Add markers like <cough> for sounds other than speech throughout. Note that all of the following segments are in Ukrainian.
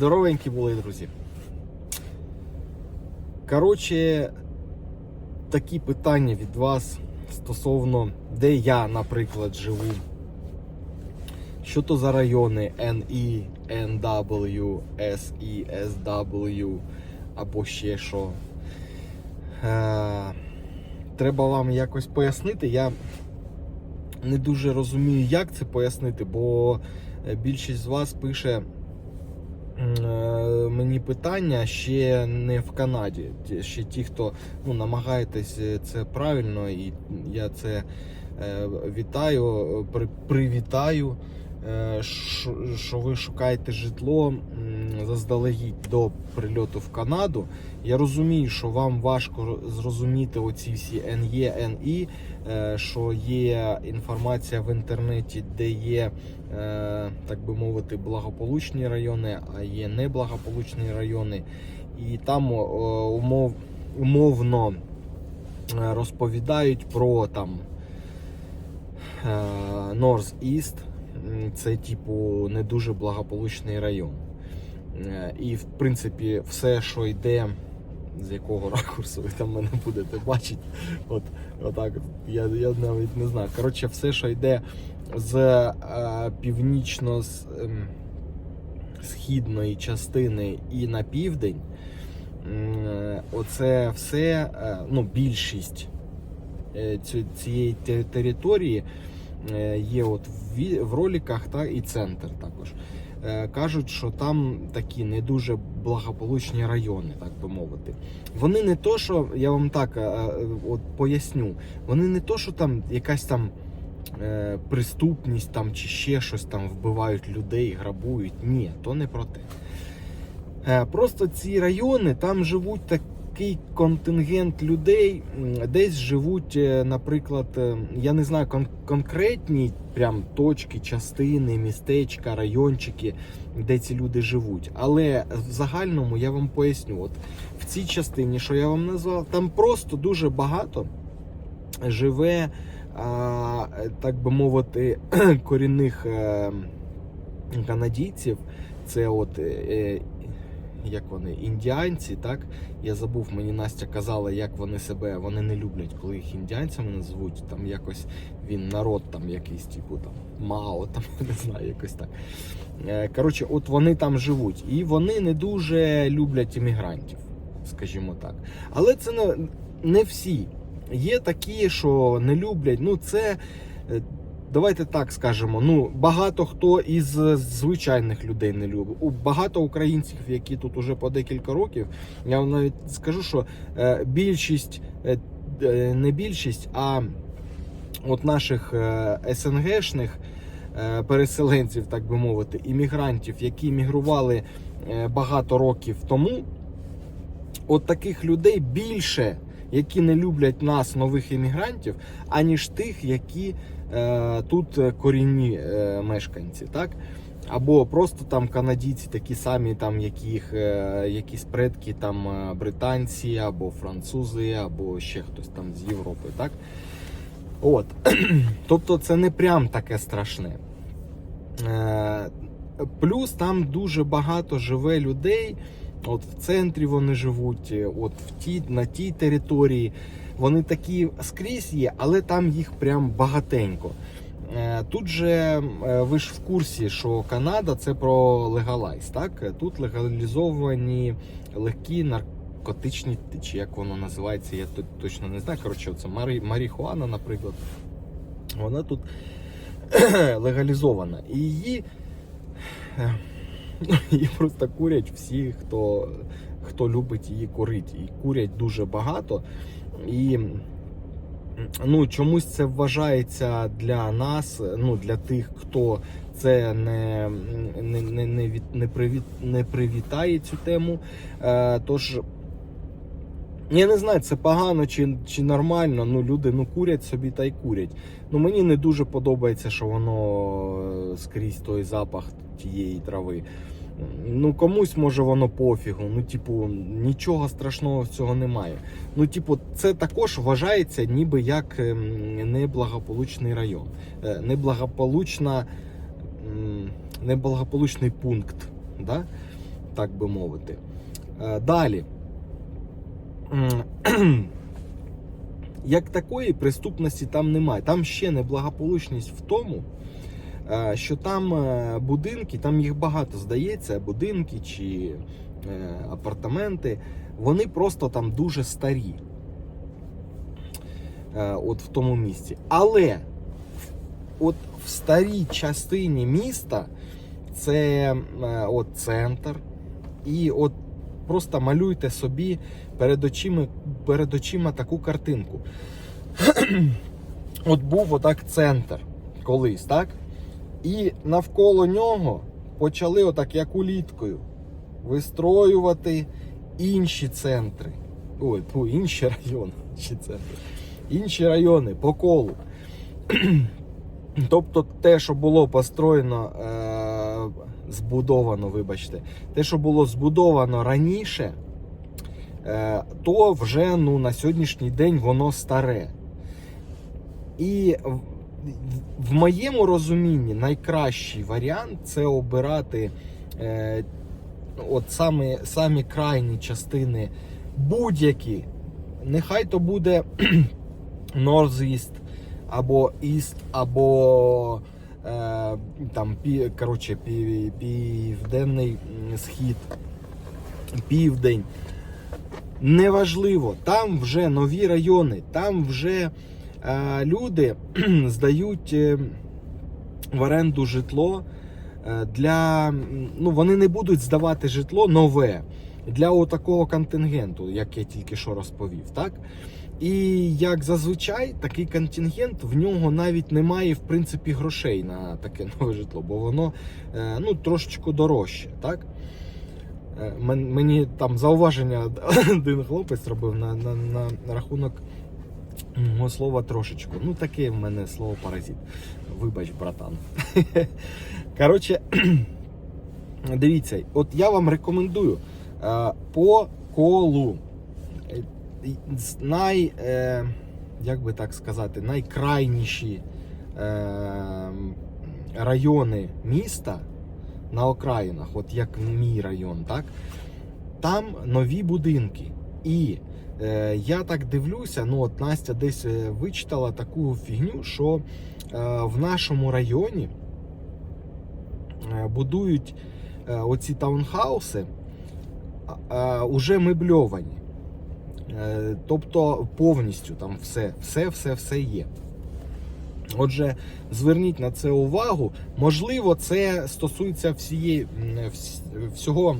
Здоровенькі були, друзі. Коротше, такі питання від вас стосовно, де я, наприклад, живу. Що то за райони NE, NW, SE, SW або ще що. Е, треба вам якось пояснити. Я не дуже розумію, як це пояснити, бо е, більшість з вас пише мені питання ще не в Канаді. Ще ті, хто ну, намагаєтесь е, це правильно, і я це е, вітаю, е, привітаю. Е, що- ви шукаєте житло заздалегідь до прильоту в Канаду. Я розумію, що вам важко зрозуміти оці всі NE, NI, е, що є інформація в інтернеті, де є, е, так би мовити, благополучні райони, а є неблагополучні райони. І там умов, умовно розповідають про там North East. Це, типу, не дуже благополучний район. Е, І, в принципі, все, що йде, з якого ракурсу ви там мене будете бачити, от, отак, я, я навіть не знаю. Коротше, все, що йде з е, північно з, ем, частини і на південь, е, оце все, е, ну, більшість е, цієї те- території є от в, роликах та і центр також. Е, Кажуть, що там такі не дуже благополучні райони, так би мовити. Вони не то, що я вам так е, е, от поясню, вони не то, що там якась там е, преступність там чи ще щось там вбивають людей, грабують. Ні, то не про те. Е, Просто ці райони там живуть такий контингент людей, десь живуть, е, наприклад, е, я не знаю кон- конкретні прям точки, частини, містечка, райончики, де ці люди живуть. Але в загальному я вам поясню, от в цій частині, що я вам назвав, там просто дуже багато живе, а, так би мовити, <clears throat> корінних е, канадійців. Це от як вони, індіанці, так? Я забув, мені Настя казала, як вони себе, вони не люблять, коли їх індіанцями назвуть. Там якось він народ там якийсь, типу там Мао, там <laughs> не знаю, якось так. Е, Коротше, от вони там живуть, і вони не дуже люблять іммігрантів, скажімо так. Але це не, всі. Є такі, що не люблять. Ну, це. Давайте так скажемо. Ну багато хто із звичайних людей не любить. У багато українців, які тут уже по декілька років. Я вам навіть скажу, що е, більшість, е, е, не більшість, а от наших СНГшних переселенців, так би мовити, іммігрантів, які мігрували багато років тому. От таких людей більше, які не люблять нас, нових іммігрантів, аніж тих, які тут е, корінні е, мешканці, так? Або просто там канадійці, такі самі, там яких е, якісь предки, там е, британці, або французи, або ще хтось там з Європи, так? От. <clears throat> тобто це не прям таке страшне. Е, плюс там дуже багато живе людей. От в центрі вони живуть, е, от в ті, на тій території. Вони такі скрізь є, але там їх прям багатенько. Е, Тут же е, ви ж в курсі, що Канада це про легалайз, так? Тут легалізовані легкі наркотичні, чи як воно називається, я тут точно не знаю. Коротше, це марі, марихуана, наприклад. Вона тут <clears throat> легалізована. І її, е, <clears throat> її просто курять всі, хто, хто любить її курити. І курять дуже багато. І ну, чомусь це вважається для нас, ну для тих, хто це не, не, не, не, від, не, привіт, не привітає цю тему. Е, тож. Я не знаю, це погано чи, чи нормально. Ну, люди ну, курять собі та й курять. Ну, мені не дуже подобається, що воно е, скрізь той запах тієї трави. Ну, комусь може воно пофігу. Ну, типу, нічого страшного в цього немає. Ну, типу, це також вважається ніби як ем, неблагополучний район. Е, Неблагополучна, неблагополучний пункт. Да? так би мовити. Е, Далі. <clears throat> Як такої преступності там немає. Там ще неблагополучність в тому, що там е, будинки, там їх багато здається, будинки чи е, апартаменти, вони просто там дуже старі. Е, От в тому місці. Але от в старій частині міста це е, от центр. І от просто малюйте собі перед очима, перед очима таку картинку. <clears throat> От був отак центр колись, так? І навколо нього почали отак, як уліткою, вистроювати інші центри. Ой, тьфу, інші райони. <laughs> Чи центри. Інші райони по колу. <clears throat> Тобто те, що було построєно, е, збудовано, вибачте, те, що було збудовано раніше, е, то вже ну, на сьогоднішній день воно старе. І в, моєму розумінні найкращий варіант це обирати е, от саме, самі крайні частини будь-які. Нехай то буде <clears throat> Northeast, або East, або е, там пі, коротше, пів, південний схід, південь. Неважливо, там вже нові райони, там вже люди <clears throat> здають е, в оренду житло е, для. Ну, вони не будуть здавати житло нове для отакого контингенту, як я тільки що розповів. так? І як зазвичай, такий контингент в нього навіть немає в принципі грошей на таке <laughs> нове житло, бо воно е, ну, трошечку дорожче. так? Е, Мені там зауваження <laughs> один хлопець робив на, на, на рахунок мого слова трошечку. Ну, таке в мене слово паразит. Вибач, братан. <laughs> Коротше, <clears throat> дивіться, от я вам рекомендую е, по колу. Е, най, е, як би так сказати, найкрайніші райони міста на окраїнах, от як мій район, так? Там нові будинки. І я так дивлюся, ну от Настя десь е, вичитала таку фігню, що е, в нашому районі е, будують е, оці таунхауси уже мебльовані. Е, Тобто повністю там все, все, все, все є. Отже, зверніть на це увагу. Можливо, це стосується всієї, всього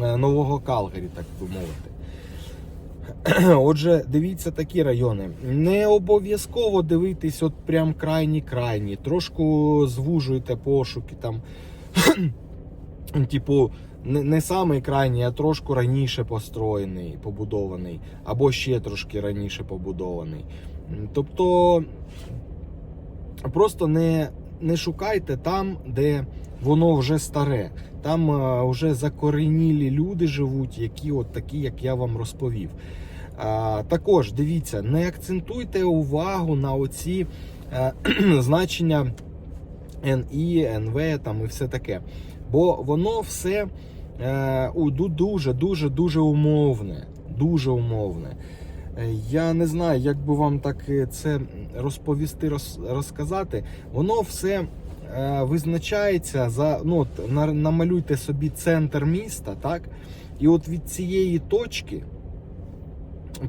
е, нового Калгарі, так би мовити. <clears throat> Отже, дивіться такі райони. Не обов'язково дивитись от прям крайні-крайні. Трошку звужуйте пошуки там. <clears throat> Типу, не, не самий крайній, а трошки раніше построєний, побудований, або ще трошки раніше побудований. Тобто просто не, не шукайте там, де воно вже старе. Там е, вже закоренілі люди живуть, які от такі, як я вам розповів. Також дивіться, не акцентуйте увагу на оці е, <clears throat> значення NI, NV там і все таке. Бо воно все е, дуже, дуже, умовне. Дуже умовне. Е, Я не знаю, як би вам так е, це розповісти, роз- розказати. Воно все е, визначається за. Ну, от, намалюйте собі центр міста, так? І от від цієї точки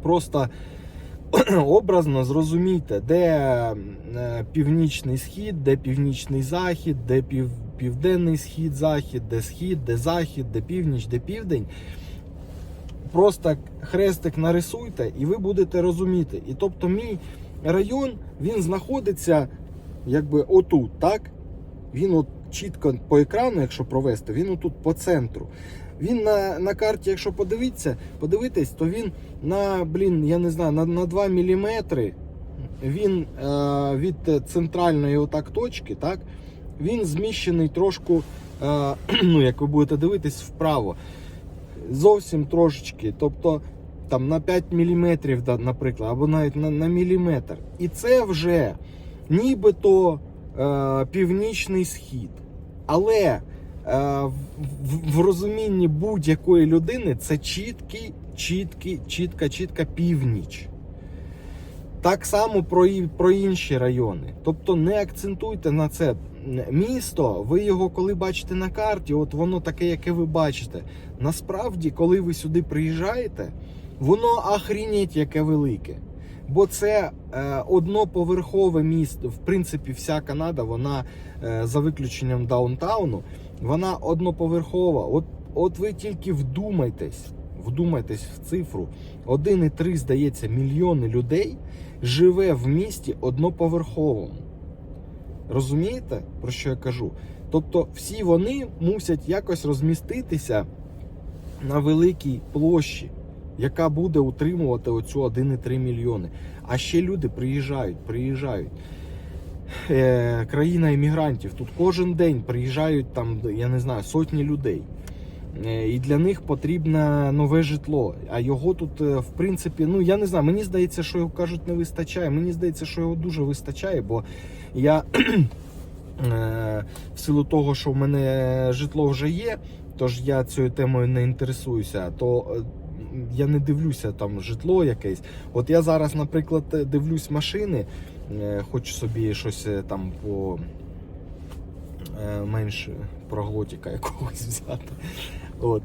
просто <clears throat> образно зрозумійте, де е, північний схід, де північний захід, де пів, південний схід, захід, де схід, де захід, де північ, де південь. Просто хрестик нарисуйте, і ви будете розуміти. І тобто, мій район він знаходиться якби отут, так? Він от чітко по екрану, якщо провести, він отут по центру. Він на, на карті, якщо подивитися, подивитись, то він на, блін, я не знаю, на, на 2 мм він е, від центральної отак точки, так, він зміщений трошку, е, <clears throat> ну, як ви будете дивитись, вправо. Зовсім трошечки. Тобто там на 5 мм, наприклад, або навіть на, на міліметр. І це вже нібито північний схід. Але в, в, розумінні будь-якої людини це чіткий, чіткий, чітка, чітка північ. Так само про, про інші райони. Тобто не акцентуйте на це. Місто, ви його коли бачите на карті, от воно таке, яке ви бачите. Насправді, коли ви сюди приїжджаєте, воно ахрінеть яке велике. Бо це е, одноповерхове місто. В принципі, вся Канада, вона е, за виключенням даунтауну, вона одноповерхова. От, от ви тільки вдумайтесь, вдумайтесь в цифру. 1,3, здається, мільйони людей живе в місті одноповерховому. Розумієте, про що я кажу? Тобто, всі вони мусять якось розміститися на великій площі, яка буде утримувати оцю 1,3 мільйони. А ще люди приїжджають, приїжджають. Е, країна іммігрантів. Тут кожен день приїжджають там, я не знаю, сотні людей. Е, І для них потрібне нове житло. А його тут, е, в принципі, ну я не знаю. Мені здається, що його кажуть не вистачає. Мені здається, що його дуже вистачає, бо я <clears throat> е, в силу того, що в мене житло вже є, тож я цією темою не інтересуюся, то е, я не дивлюся там житло якесь. От я зараз, наприклад, дивлюсь машини, е, хочу собі щось е, там по е, менш проглотіка якогось <laughs> взяти. От.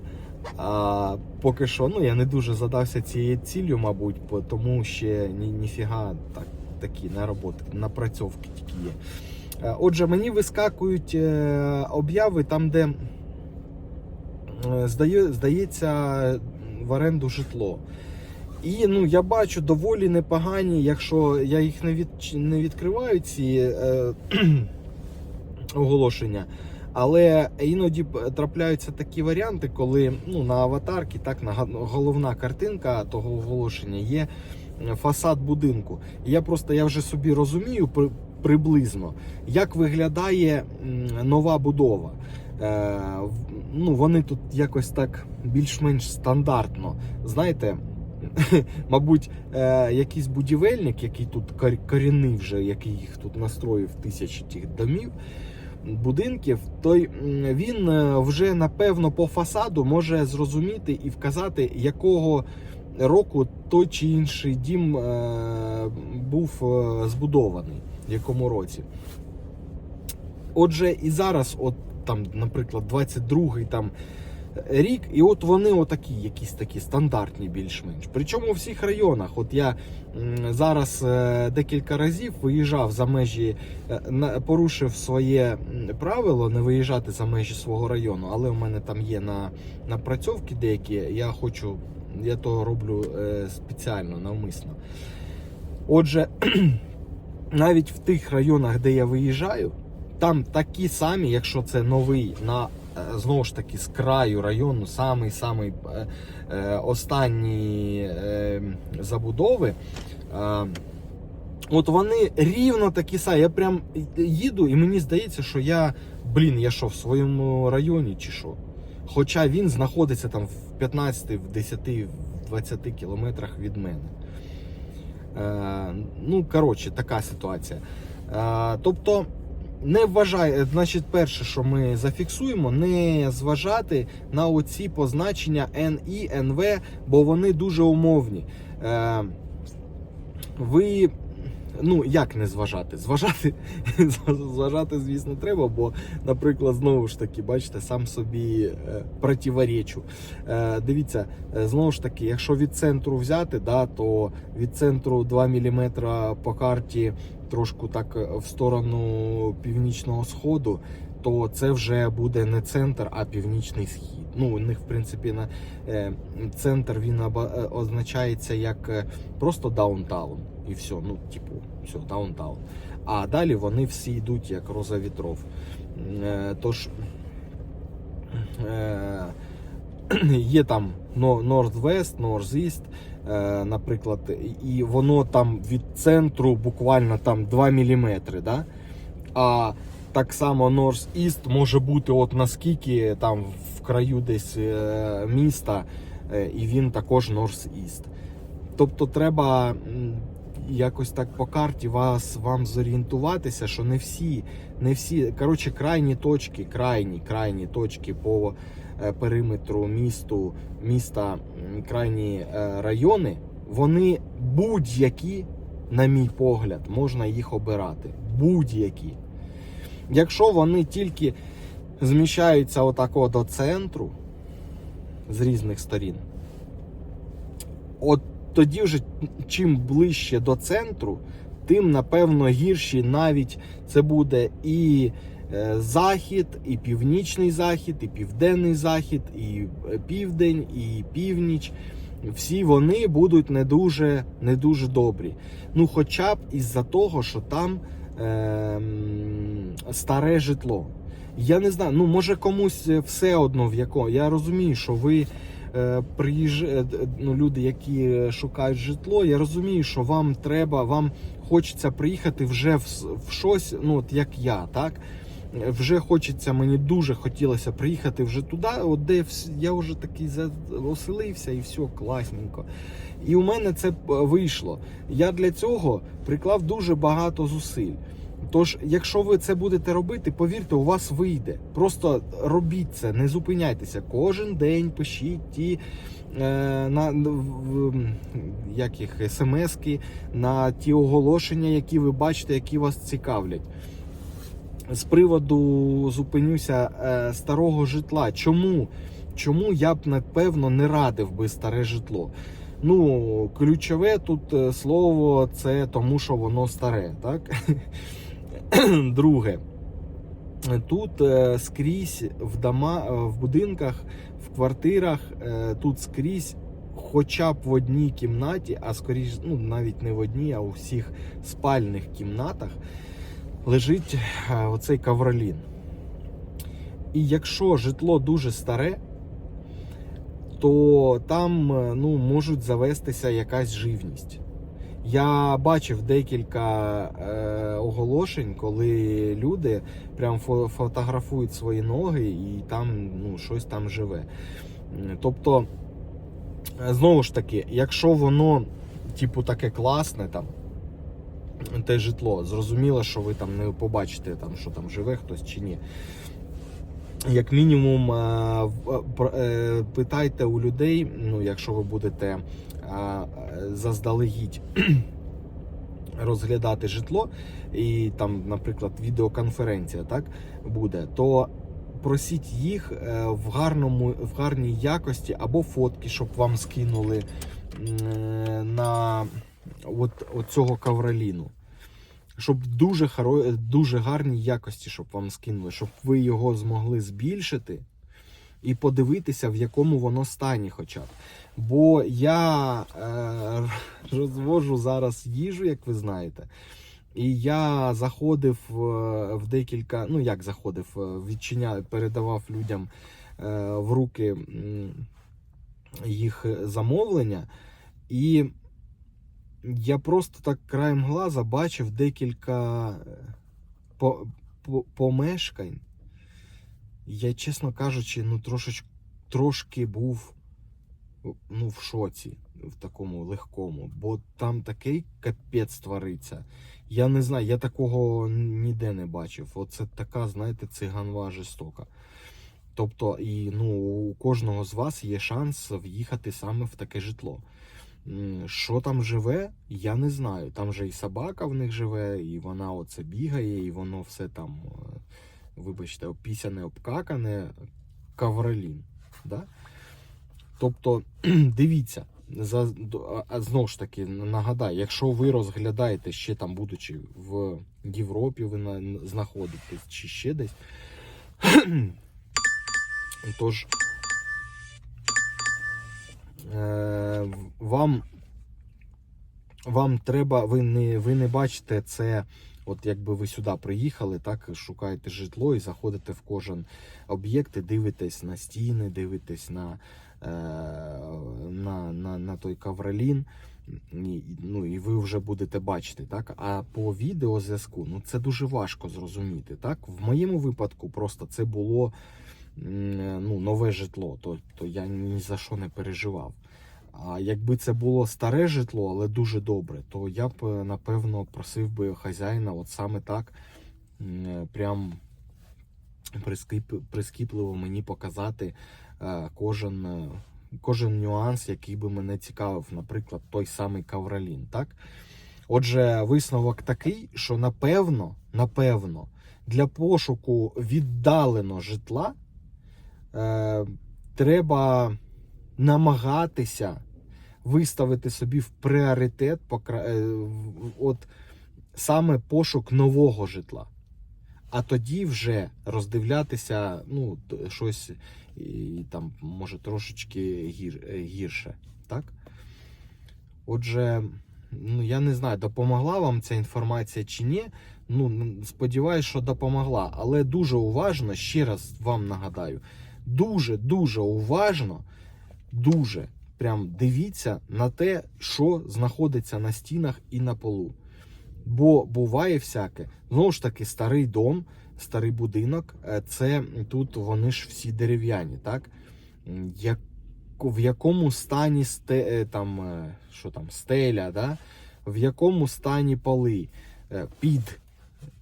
А поки що, ну я не дуже задався цією ціллю, мабуть, тому ще ні, ніфіга так, такі нароботки, напрацьовки тільки є. Отже, мені вискакують обяви там, де здає, здається в оренду житло. І ну, я бачу доволі непогані, якщо я їх не, від, не відкриваю, ці е, <clears throat> оголошення. Але іноді трапляються такі варіанти, коли ну, на аватарці, так, на головна картинка того оголошення є фасад будинку. І я просто я вже собі розумію при, приблизно, як виглядає нова будова. Е, ну, вони тут якось так більш-менш стандартно. Знаєте, <laughs> мабуть, е, якийсь будівельник, який тут корінний вже, який їх тут настроїв тисячі тих домів, будинків, той він е, вже напевно по фасаду може зрозуміти і вказати, якого року той чи інший дім був збудований, в якому році. Отже, і зараз, от там, наприклад, 22-й там рік, і от вони отакі, якісь такі стандартні, більш-менш. Причому у всіх районах. От я зараз е, декілька разів виїжджав за межі, е, порушив своє правило не виїжджати за межі свого району, але у мене там є на напрацьовки деякі. Я хочу, я то роблю е, спеціально, навмисно. Отже, <clears throat> навіть в тих районах, де я виїжджаю, там такі самі, якщо це новий на е, знову ж таки з краю району, самий самий е, е, останні е, забудови. От вони рівно такі самі. Я прям їду, і мені здається, що я, блін, я що, в своєму районі чи що. Хоча він знаходиться там в 15, в 10, в 20 кілометрах від мене. Е, ну, коротше, така ситуація. Е, тобто, не вважай, значить, перше, що ми зафіксуємо, не зважати на оці позначення NI, NV, бо вони дуже умовні. Е, ви. Ну, як не зважати? Зважати, <laughs> зважати, звісно, треба, бо, наприклад, знову ж таки, бачите, сам собі е, противоречу. Е, дивіться, е, знову ж таки, якщо від центру взяти, да, то від центру 2 мм по карті трошку так е, в сторону північного сходу, то це вже буде не центр, а північний схід. Ну, у них, в принципі, на е, центр він е, означається як просто даунтаун. І все, ну, типу, все, даунтаун. А далі вони всі йдуть як роза вітров. Тож <clears throat> є там Northwest, Northeast, наприклад, і воно там від центру буквально там 2 мм. Да? А так само North-East може бути от наскільки там в краю десь е, міста, е, і він також North-East. Тобто треба якось так по карті вас вам зорієнтуватися, що не всі, не всі, коротше, крайні точки, крайні, крайні точки по е, периметру місту, міста, крайні е, райони, вони будь-які, на мій погляд, можна їх обирати. Будь-які. Якщо вони тільки зміщаються отако до центру з різних сторін, от тоді вже чим ближче до центру, тим напевно гірші навіть це буде і е, захід, і північний захід, і південний захід, і е, південь, і північ. Всі вони будуть не дуже, не дуже добрі. Ну, хоча б із-за того, що там ем, старе житло. Я не знаю, ну може комусь все одно в якому. Я розумію, що ви е, приїж... е, ну, люди, які е, шукають житло, я розумію, що вам треба, вам хочеться приїхати вже в, в щось, ну от як я, так? Е, Вже хочеться, мені дуже хотілося приїхати вже туди, от де я вже такий за- оселився і все класненько. І у мене це е, вийшло. Я для цього приклав дуже багато зусиль. Тож, якщо ви це будете робити, повірте, у вас вийде. Просто робіть це, не зупиняйтеся. Кожен день пишіть ті е, на в, як їх, смски, на ті оголошення, які ви бачите, які вас цікавлять. З приводу зупинюся е, старого житла. Чому? Чому я б напевно не радив би старе житло? Ну, ключове тут е, слово це тому, що воно старе, так? <laughs> <clears throat> Друге, тут е, скрізь в дома, е, в будинках, в квартирах, е, тут скрізь, хоча б в одній кімнаті, а скоріш, ну навіть не в одній, а у всіх спальних кімнатах лежить оцей кавролін. І якщо житло дуже старе, то там ну, можуть завестися якась живність. Я бачив декілька е, оголошень, коли люди прям фо- фотографують свої ноги і там ну, щось там живе. Тобто, е, знову ж таки, якщо воно, типу, таке класне там. Те житло, зрозуміло, що ви там не побачите, там, що там живе хтось чи ні. Як мінімум, е, е, питайте у людей, ну, якщо ви будете заздалегідь <clears throat> розглядати житло, і там, наприклад, відеоконференція так, буде, то просіть їх е, в, гарному, в гарній якості або фотки, щоб вам скинули е, на от, от цього кавроліну. Щоб дуже, дуже гарній якості, щоб вам скинули, щоб ви його змогли збільшити і подивитися, в якому воно стані, хоча б. Бо я е, <laughs> розвожу зараз їжу, як ви знаєте. І я заходив е, в декілька, ну як заходив, е, відчиняв, передавав людям е, в руки їх замовлення. І я просто так краєм глаза бачив декілька по, по, помешкань. Я, чесно кажучи, ну трошеч, трошки був ну, в шоці, в такому легкому, бо там такий капець твориться. Я не знаю, я такого ніде не бачив. Оце така, знаєте, циганва жорстока. Тобто, і ну, у кожного з вас є шанс в'їхати саме в таке житло. Що там живе, я не знаю. Там же і собака в них живе, і вона оце бігає, і воно все там, е, вибачте, опісяне, обкакане, кавролін. Да? Тобто, <clears throat> дивіться, за, знову ж таки, нагадаю, якщо ви розглядаєте ще там, будучи в Європі, ви на, знаходитесь чи ще десь. <clears throat> Тож е, вам, вам треба, ви не, ви не бачите це, от якби ви сюди приїхали, так, шукаєте житло і заходите в кожен об'єкт і дивитесь на стіни, дивитесь на, е, на, на, на той кавролін. І, ну, і ви вже будете бачити, так? А по відеозв'язку ну, це дуже важко зрозуміти. Так? В моєму випадку просто це було ну, нове житло, то, то я ні за що не переживав. А якби це було старе житло, але дуже добре, то я б е, напевно просив би хазяїна, от саме так, е, прям прискіп, прискіпливо мені показати е, кожен, кожен нюанс, який би мене цікавив, наприклад, той самий Кавралін. Так? Отже, висновок такий, що напевно, напевно, для пошуку віддалено житла е, треба намагатися виставити собі в пріоритет е, от саме пошук нового житла. А тоді вже роздивлятися ну, щось і, там, може, трошечки гір, е, гірше. Так? Отже, ну, я не знаю, допомогла вам ця інформація чи ні. Ну, сподіваюсь, що допомогла. Але дуже уважно, ще раз вам нагадаю, дуже-дуже уважно, дуже прям дивіться на те, що знаходиться на стінах і на полу. Бо буває всяке. Знову ж таки, старий дом, старий будинок, е, це тут вони ж всі дерев'яні, так? Як, в якому стані сте, е, там, е, що там, стеля, да? в якому стані поли під,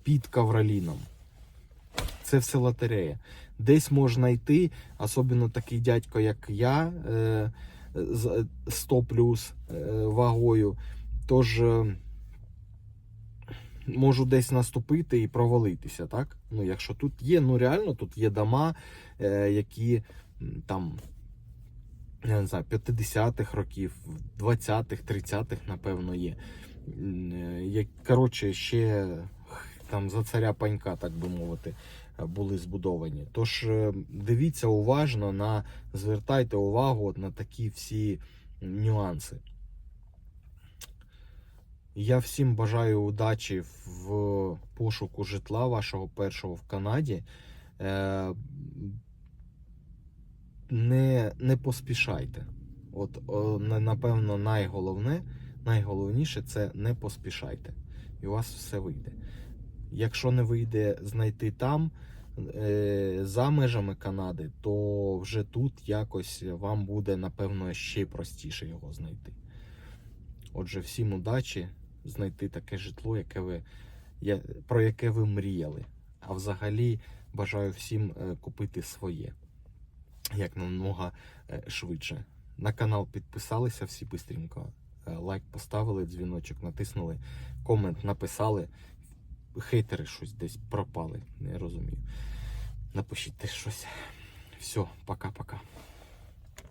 під ковроліном. Це все лотерея. Десь можна йти, особливо такий дядько, як я, 100 плюс е, вагою. Тож е, можу десь наступити і провалитися, так? Ну, якщо тут є, ну реально тут є дома, е, які там, я не знаю, 50-х років, 20-х, 30-х, напевно, є. Коротше, ще там за царя панька, так би мовити, були збудовані. Тож е, дивіться уважно на звертайте увагу на такі всі нюанси. Я всім бажаю удачі в пошуку житла вашого першого в Канаді. Е, Не, не поспішайте. От, напевно, найголовне, найголовніше це не поспішайте. І у вас все вийде. Якщо не вийде знайти там, е, за межами Канади, то вже тут якось вам буде, напевно, ще простіше його знайти. Отже, всім удачі знайти таке житло, яке ви, про яке ви мріяли. А взагалі бажаю всім е, купити своє як намного е, швидше. На канал підписалися всі бистренько. Лайк поставили, дзвіночок натиснули, комент написали. Хейтери щось десь пропали, не розумію. Напишіть щось. Все, пока-пока.